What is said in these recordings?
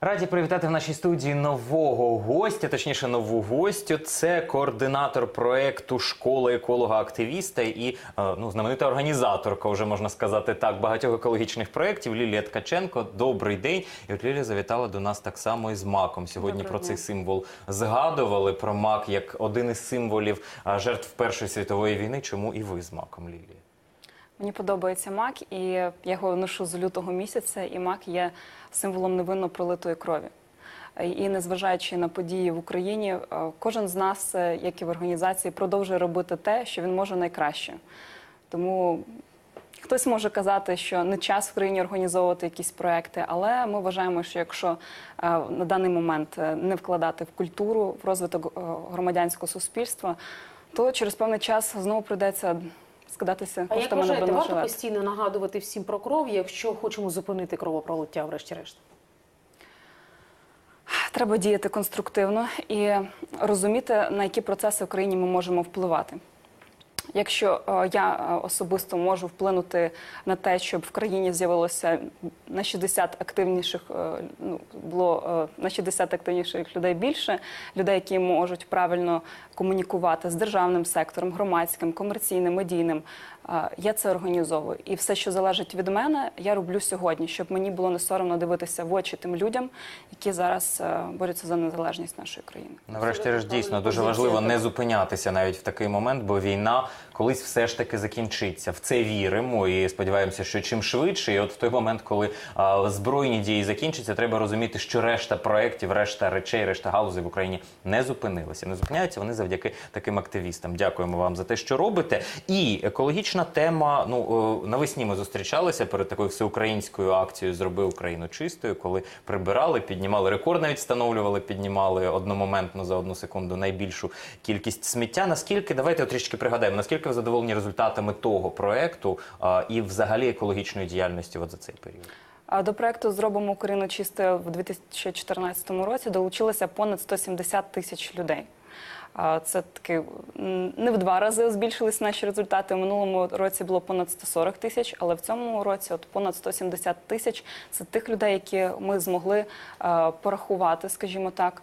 Раді привітати в нашій студії нового гостя, точніше, нову гостю. Це координатор проекту школа еколога активіста і е, ну, знаменита організаторка, вже можна сказати так, багатьох екологічних проєктів Лілія Ткаченко. Добрий день. І от Лілія завітала до нас так само із маком. Сьогодні Доброго про цей символ згадували про мак як один із символів жертв Першої світової війни. Чому і ви з маком, Лілія? Мені подобається мак, і я його ношу з лютого місяця, і мак є символом невинно пролитої крові. І незважаючи на події в Україні, е, кожен з нас, е, як і в організації, продовжує робити те, що він може найкраще. Тому хтось може казати, що не час в країні організовувати якісь проекти, але ми вважаємо, що якщо е, на даний момент не вкладати в культуру, в розвиток громадянського суспільства, то через певний час знову прийдеться скидатися А як коштами на вважаєте, варто постійно нагадувати всім про кров, якщо хочемо зупинити кровопролиття, врешті-решт? Треба діяти конструктивно і розуміти, на які процеси в країні ми можемо впливати. Якщо е, я е, особисто можу вплинути на те, щоб в країні з'явилося на 60 активніших е, ну, було на 60 активніших людей більше, людей, які можуть правильно комунікувати з державним сектором, громадським, комерційним, медійним, я це організовую. І все, що залежить від мене, я роблю сьогодні, щоб мені було не соромно дивитися в очі тим людям, які зараз е, борються за незалежність нашої країни. Ну, врешті-решт, дійсно дуже важливо не зупинятися навіть в такий момент, бо війна колись все ж таки закінчиться. В це віримо і сподіваємося, що чим швидше. І от в той момент, коли а, збройні дії закінчаться, треба розуміти, що решта проєктів, решта речей, решта галузей в Україні не зупинилися. Не зупиняються вони завдяки таким активістам. Дякуємо вам за те, що робите. І екологічна тема. Ну навесні ми зустрічалися перед такою всеукраїнською акцією Зроби Україну чистою, коли прибирали, піднімали рекорд, навіть встановлювали, піднімали одномоментно за одну секунду найбільшу кількість сміття. Наскільки давайте трішки пригадаємо, наскільки ви задоволені результатами того проекту а, і взагалі екологічної діяльності от за цей період? До проекту Зробимо Україну чистою в 2014 році долучилося понад 170 тисяч людей. Це таки не в два рази збільшились наші результати. У минулому році було понад 140 тисяч, але в цьому році от понад 170 тисяч це тих людей, які ми змогли порахувати, скажімо так.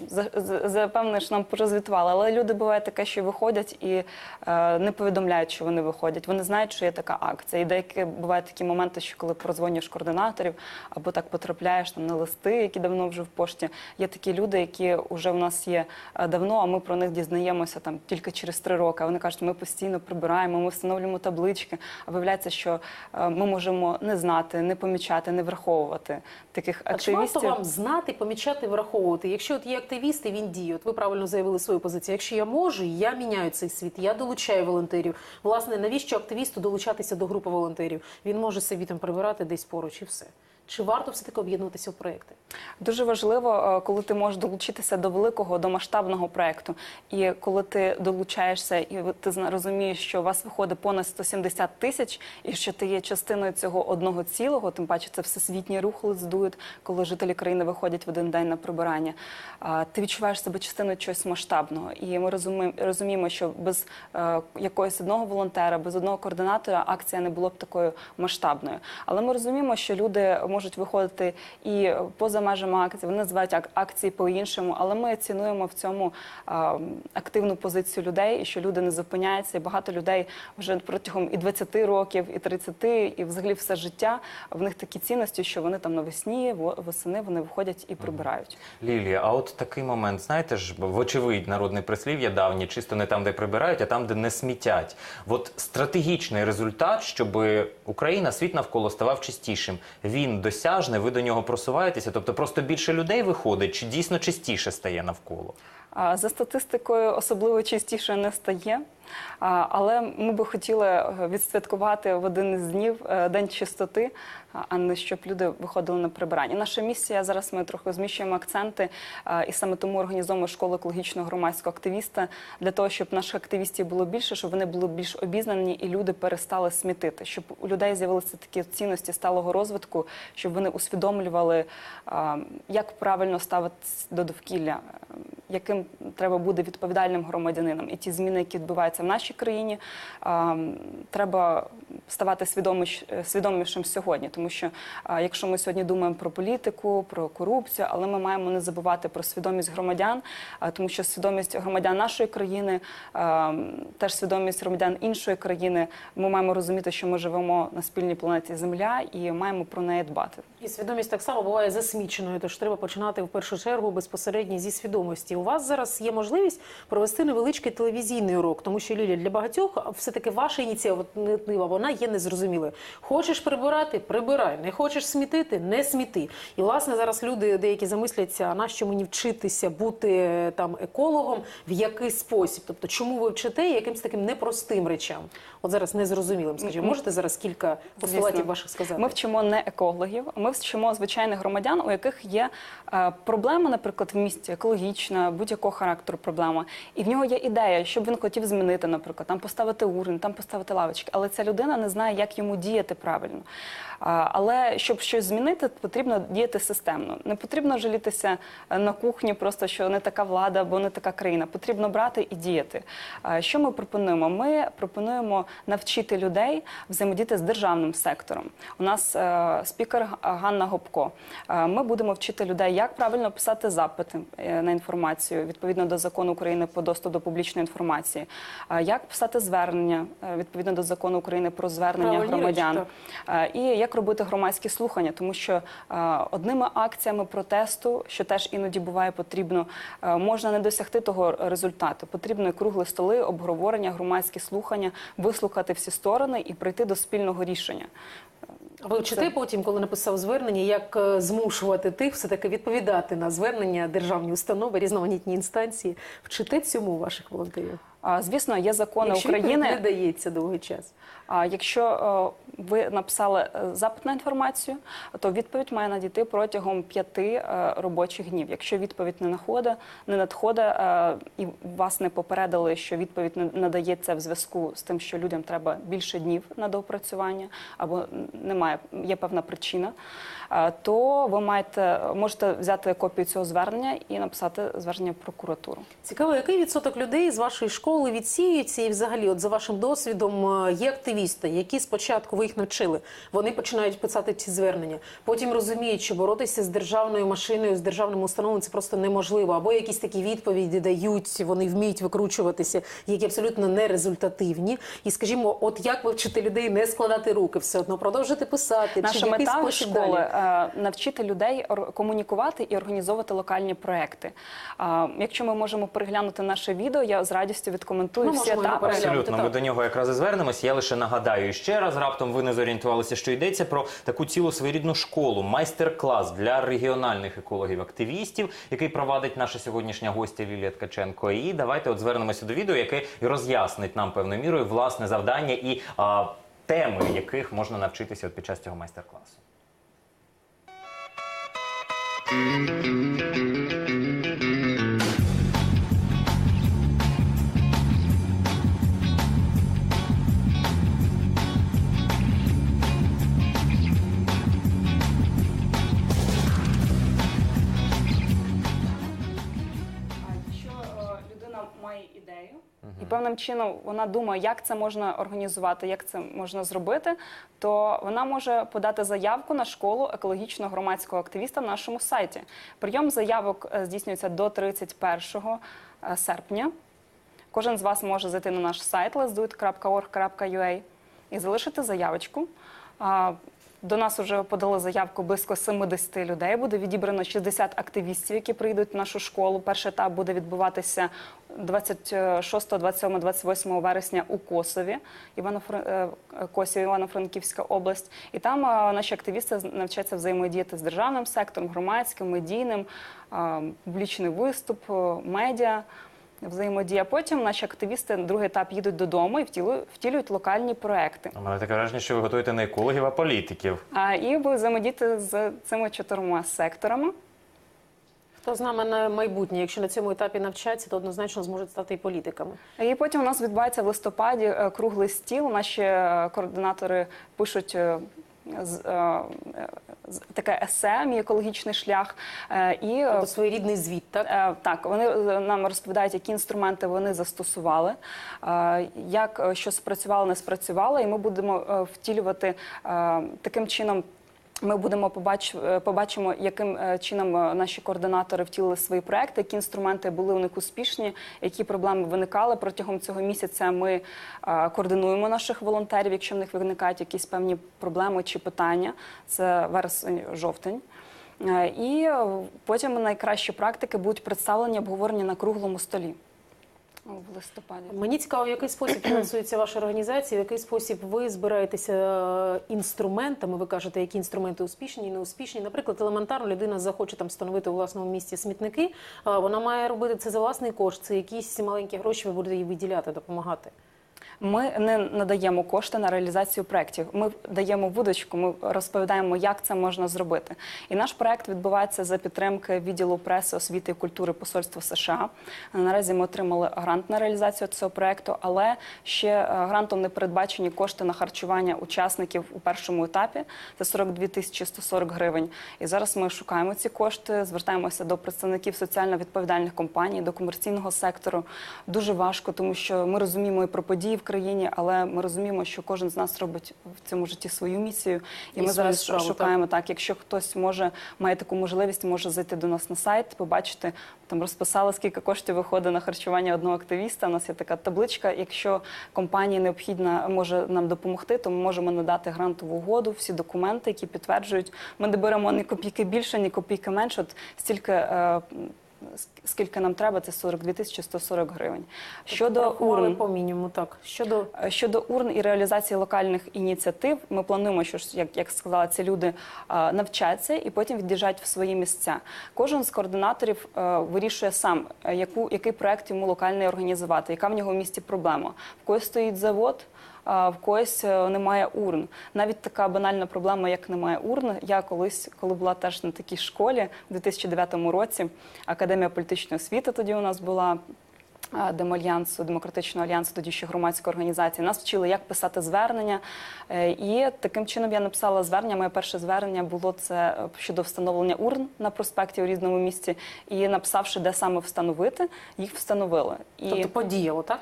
Е, за, за, за певне ж нам прозвітували, але люди буває таке, що виходять і е, не повідомляють, що вони виходять. Вони знають, що є така акція. І деякі бувають такі моменти, що коли прозвонюєш координаторів або так потрапляєш там на листи, які давно вже в пошті. Є такі люди, які вже в нас є е, давно, а ми про них дізнаємося там тільки через три роки. А вони кажуть, ми постійно прибираємо, ми встановлюємо таблички. А виявляється, що е, ми можемо не знати, не помічати, не враховувати таких А чи варто вам знати, помічати, враховувати? Якщо от є активіст і він діє, от ви правильно заявили свою позицію. Якщо я можу, я міняю цей світ, я долучаю волонтерів. Власне, навіщо активісту долучатися до групи волонтерів? Він може собі там прибирати десь поруч і все. Чи варто все таки об'єднутися в проекти? Дуже важливо, е, коли ти можеш долучитися до великого, до масштабного проекту. І коли ти долучаєшся, і ти розумієш, що у вас виходить понад 170 тисяч, і що ти є частиною цього одного цілого, тим паче це всесвітній рух лиздують, коли жителі країни виходять в один день на прибирання. Ти відчуваєш себе частиною чогось масштабного. І ми розуміємо, розуміємо, що без е, якогось одного волонтера, без одного координатора акція не була б такою масштабною. Але ми розуміємо, що люди можуть виходити і поза межами акції. Вони називають ак- акції по-іншому, але ми цінуємо в цьому активну позицію людей, і що люди не зупиняються. І багато людей вже протягом і 20 років, і 30, і взагалі все життя в них такі цінності, що вони там навесні, восени вони виходять і прибирають. Лілія, а от такий момент, знаєте ж, вочевидь, народне прислів'я давнє, чисто не там, де прибирають, а там, де не смітять. От стратегічний результат, щоб Україна, світ навколо ставав чистішим. Він досяжний, ви до нього просуваєтеся. Тобто просто більше людей виходить, чи дійсно чистіше стає навколо? За статистикою особливо частіше не стає. Але ми би хотіли е, відсвяткувати в один із днів е, день чистоти, а- не щоб люди виходили на прибирання. Наша місія зараз ми трохи зміщуємо акценти, і саме тому організовуємо школу екологічного громадського активіста для того, щоб наших активістів було більше, щоб вони були більш обізнані і люди перестали смітити, щоб у людей з'явилися такі цінності сталого розвитку, щоб вони усвідомлювали, як правильно ставитись до довкілля. яким треба бути відповідальним громадянином. І ті зміни, які відбуваються в нашій країні, треба ставати свідоміш, свідомішим сьогодні. Тому що якщо ми сьогодні думаємо про політику, про корупцію, але ми маємо не забувати про свідомість громадян, тому що свідомість громадян нашої країни, теж свідомість громадян іншої країни, ми маємо розуміти, що ми живемо на спільній планеті Земля і маємо про неї дбати. І свідомість так само буває засміченою, тож треба починати в першу чергу безпосередньо зі свідомості. У вас зараз є можливість провести невеличкий телевізійний урок, тому що Лілія, для багатьох все-таки ваша ініціатива вона є незрозумілою. Хочеш прибирати, прибирай. Не хочеш смітити, не сміти. І власне зараз люди деякі замисляться, а нащо мені вчитися бути е, там екологом, в який спосіб? Тобто, чому ви вчите якимсь таким непростим речам? От зараз незрозумілим. Скажіть, можете зараз кілька постулатів ваших сказати? Ми вчимо не екологів, ми вчимо звичайних громадян, у яких є е, проблема, наприклад, в місті, екологічна, будь-якого характеру проблема. І в нього є ідея, що б він хотів змінити, наприклад, там поставити урн, там поставити лавочки. Але ця людина не знає, як йому діяти правильно. Але щоб щось змінити, потрібно діяти системно. Не потрібно жалітися е, на кухні, просто що не така влада або не така країна. Потрібно брати і діяти. Що ми пропонуємо? Ми пропонуємо навчити людей взаємодіяти з державним сектором. У нас е, спікер Ганна Гопко. Е, Ми будемо вчити людей, як правильно писати запити на інформацію відповідно до закону України про доступ до публічної інформації, е, як писати звернення е, відповідно до закону України про звернення Правильні громадян. речі, І як робити громадські слухання, тому що е, одними акціями протесту, що теж іноді буває потрібно, е, можна не досягти того результату. Потрібно кругли столи, обговорення, громадські слухання, вислухати всі сторони і прийти до спільного рішення. Ви вчите потім, коли написав звернення, як змушувати тих все таки відповідати на звернення державні установи, різноманітні інстанції? Вчите цьому ваших волонтерів? Звісно, є закони Якщо України. не дається довгий час. А якщо е, ви написали е, запит на інформацію, то відповідь має надійти протягом п'яти е, робочих днів. Якщо відповідь не находить, не надходить і вас не попередили, що відповідь не надається в зв'язку з тим, що людям треба більше днів на доопрацювання, або немає, є певна причина, то ви маєте можете взяти копію цього звернення і написати звернення в прокуратуру. Цікаво, який відсоток людей з вашої школи відсіюється, і взагалі, от за вашим досвідом, е, є активісти, які спочатку ви їх навчили, вони починають писати ці звернення, потім розуміють, що боротися з державною машиною, з державним установами це просто неможливо. Або якісь такі відповіді дають, вони вміють викручуватися, які абсолютно нерезультативні. І скажімо, от як ви вчите людей не складати руки, все одно продовжити писати, Наша чи мета школи далі? е, навчити людей комунікувати і організовувати локальні проекти. Якщо ми можемо переглянути наше відео, я з радістю відкоментую Ми всі етапи. Абсолютно, ми до нього якраз і звернемось. Я лише нагадаю ще раз. Раптом ви не зорієнтувалися, що йдеться про таку цілу своєрідну школу, майстер-клас для регіональних екологів-активістів, який провадить наша сьогоднішня гостя Лілія Ткаченко. І давайте от звернемося до відео, яке роз'яснить нам певною мірою власне завдання і а, теми, яких можна навчитися от під час цього майстер-класу. Має ідею і певним чином вона думає, як це можна організувати, як це можна зробити, то вона може подати заявку на школу екологічного громадського активіста на нашому сайті. Прийом заявок е, здійснюється до 31 е, серпня. Кожен з вас може зайти на наш сайт letsdoit.org.ua і залишити заявочку. До нас вже подали заявку близько 70 людей. Буде відібрано 60 активістів, які прийдуть в нашу школу. Перший етап буде відбуватися 26, 27, 28 вересня у Косові, Івано-Фран... е, Косів, Івано-Франківська область. І там е, наші активісти навчаться взаємодіяти з державним сектором, громадським, медійним, е, публічний виступ, медіа взаємодія. Потім наші активісти на другий етап їдуть додому і втілю- втілюють локальні проекти. У мене таке враження, що ви готуєте не екологів, а політиків. А і ви взаємодіяти з цими чотирма секторами. Хто з нами на майбутнє? Якщо на цьому етапі навчаться, то однозначно зможуть стати і політиками. І потім у нас відбувається в листопаді е, круглий стіл. Наші е, координатори пишуть. Е, таке есе, мій екологічний шлях. Е, і е, Тобто своєрідний звіт, так? Так, вони нам розповідають, які інструменти вони застосували, як що спрацювало, не спрацювало, і ми будемо втілювати таким чином. Ми будемо побач, е, побачимо, яким е, чином е, наші координатори втілили свої проекти, які інструменти були у них успішні, які проблеми виникали протягом цього місяця. Ми координуємо наших волонтерів, якщо в них виникають якісь певні проблеми чи питання. Це вересень, жовтень. І потім найкращі практики будуть представлені, обговорені на круглому столі в листопаді. Мені цікаво, в який спосіб фінансується ваша організація, в який спосіб ви збираєтеся е, інструментами. Ви кажете, які інструменти успішні неуспішні. Наприклад, елементарно людина захоче там встановити у власному місті смітники. Вона має робити це за власний кошт. Це якісь маленькі гроші. Ви будете їй виділяти, допомагати. Ми не надаємо кошти на реалізацію проєктів. Ми даємо вудочку, ми розповідаємо, як це можна зробити. І наш проєкт відбувається за підтримки відділу преси, освіти і культури Посольства США. Наразі ми отримали грант на реалізацію цього проєкту, але ще е, грантом не передбачені кошти на харчування учасників у першому етапі. Це 42 тисячі 140 гривень. І зараз ми шукаємо ці кошти, звертаємося до представників соціально відповідальних компаній, до комерційного сектору. Дуже важко, тому що ми розуміємо і про події в країні, але ми розуміємо, що кожен з нас робить в цьому житті свою місію. І, І ми зараз справу, шукаємо так. Якщо хтось може має таку можливість, може зайти до нас на сайт, побачити там розписали, скільки коштів виходить на харчування одного активіста. У нас є така табличка. Якщо компанії необхідна може нам допомогти, то ми можемо надати грантову угоду, всі документи, які підтверджують. Ми не беремо ні копійки більше, ні копійки менше. От стільки. е, Скільки нам треба, це 42 тисячі 140 гривень. Щодо Порахували урн, по мінімуму, так щодо Е, Щодо урн і реалізації локальних ініціатив, ми плануємо, що як, як сказала, ці люди навчаться і потім від'їжджають в свої місця. Кожен з координаторів е, вирішує сам, е, яку, який проект йому локальний організувати, яка в нього в місті проблема. В когось стоїть завод. В когось е, немає урн. Навіть така банальна проблема, як немає урн. Я колись, коли була теж на такій школі в 2009 році, академія політичної освіти тоді у нас була. Демальянсу, демократичного альянсу, тоді ще громадської організації. Нас вчили, як писати звернення. Е, І таким чином я написала звернення. Моє перше звернення було це е, щодо встановлення урн на проспекті у різному місці. І написавши, де саме встановити, їх встановили. І тобто подіяло, так?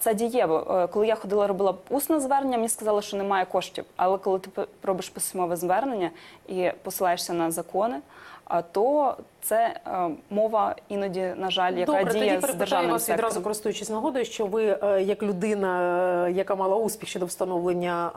Це дієво. Е, Коли я ходила, робила усне звернення, мені сказали, що немає коштів. Але коли ти робиш письмове звернення і посилаєшся на закони, то це е, мова іноді, на жаль, яка Добре, діє тоді з державним вас відразу, користуючись нагодою, що ви, е, як людина, е, яка мала успіх щодо встановлення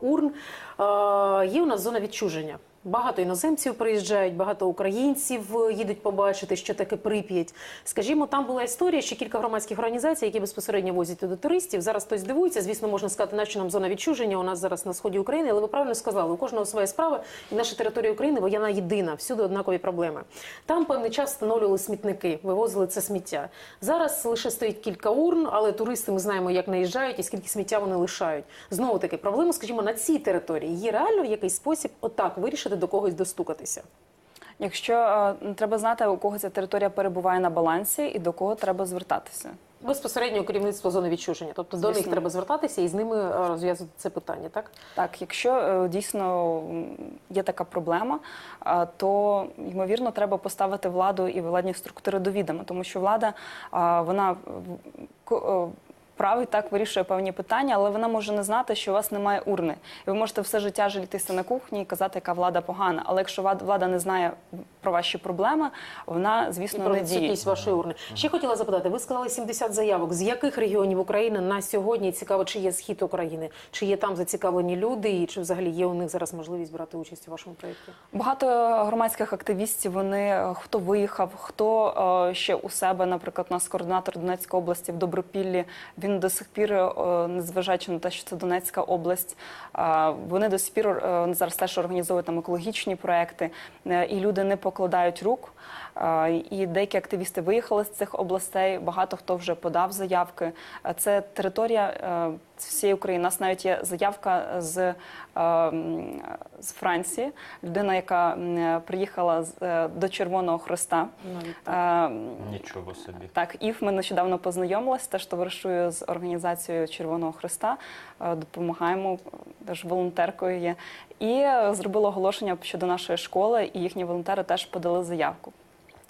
е, урн, е, є у нас зона відчуження. Багато іноземців приїжджають, багато українців е, їдуть побачити, що таке Прип'ять. Скажімо, там була історія, що кілька громадських організацій, які безпосередньо возять туди туристів. Зараз хтось дивується. Звісно, можна сказати, нащо нам зона відчуження. У нас зараз на сході України, але ви правильно сказали, у кожного своя справа, і наша територія України вона єдина, всюди однакові проблеми. Там певний час встановлювали смітники, вивозили це сміття. Зараз лише стоїть кілька урн, але туристи ми знаємо, як наїжджають і скільки сміття вони лишають. Знову таки, проблема, скажімо, на цій території є реально в якийсь спосіб отак вирішити до когось достукатися. Якщо е, треба знати, у кого ця територія перебуває на балансі і до кого треба звертатися. Безпосередньо керівництво зони відчуження, тобто до них Звісно. треба звертатися і з ними е, розв'язувати це питання, так? Так, якщо е, дійсно є така проблема, а, то ймовірно треба поставити владу і владні структури до відома, тому що влада вона е, править так вирішує певні питання, але вона може не знати, що у вас немає урни. І ви можете все життя жалітися на кухні і казати, яка влада погана. Але якщо влада не знає про ваші проблеми, вона І звісно про не діє. вашої урни. Ще хотіла запитати, ви сказали 70 заявок. З яких регіонів України на сьогодні цікаво, чи є схід України, чи є там зацікавлені люди, і чи взагалі є у них зараз можливість брати участь у вашому проєкті? Багато громадських активістів. Вони е, хто виїхав, хто е, ще у себе, наприклад, у нас координатор Донецької області в Добропіллі. Він до сих пір, е, незважаючи на те, що це Донецька область, е, вони до сих пір е, зараз теж організовують там екологічні проекти, і люди не покладають рук. І деякі активісти виїхали з цих областей. Багато хто вже подав заявки. Це територія. е, всієї України. У нас навіть є заявка з, е, з Франції, людина, яка приїхала е, до Червоного Хреста. Е, Нічого собі. так, Ів, ми нещодавно познайомилися, теж товаришую з організацією Червоного Христа, е, допомагаємо, теж волонтеркою є. І зробили оголошення щодо нашої школи, і їхні волонтери теж подали заявку.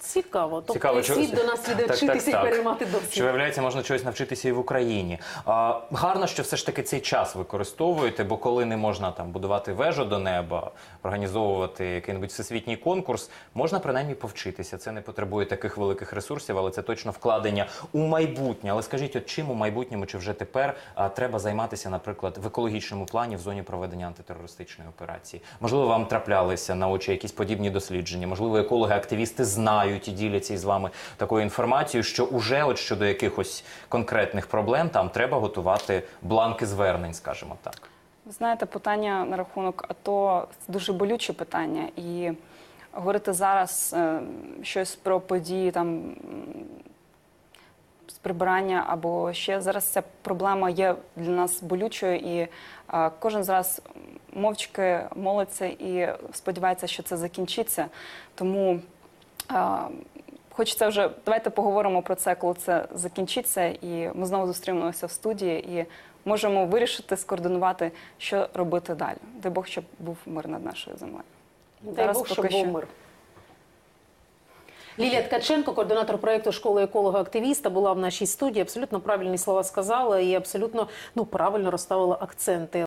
Цікаво. Тобто Цікаво, світ що- до нас іде Так, вчитися так, так. і переймати досвід. Що виявляється, можна чогось навчитися і в Україні. А, гарно, що все ж таки цей час використовуєте, бо коли не можна там будувати вежу до неба, організовувати який-небудь всесвітній конкурс, можна принаймні повчитися. Це не потребує таких великих ресурсів, але це точно вкладення у майбутнє. Але скажіть, от чим у майбутньому чи вже тепер а, треба займатися, наприклад, в екологічному плані в зоні проведення антитерористичної операції? Можливо, вам траплялися на очі якісь подібні дослідження? Можливо, екологи-активісти знають і діляться із вами такою інформацією, що уже от щодо якихось конкретних проблем там треба готувати бланки звернень, скажімо так. Ви знаєте, питання на рахунок АТО це дуже болюче питання. І говорити зараз е, щось про події там з прибирання або ще зараз ця проблема є для нас болючою, і е, кожен зараз мовчки молиться і сподівається, що це закінчиться. Тому хочеться вже давайте поговоримо про це, коли це закінчиться, і ми знову зустрінемося в студії і можемо вирішити, скоординувати, що робити далі. Дай Бог, щоб був мир над нашою землею. Дай Зараз Бог, щоб поки був мир. Лілія Ткаченко, координатор проєкту школи еколога-активіста, була в нашій студії. Абсолютно правильні слова сказала і абсолютно ну правильно розставила акценти.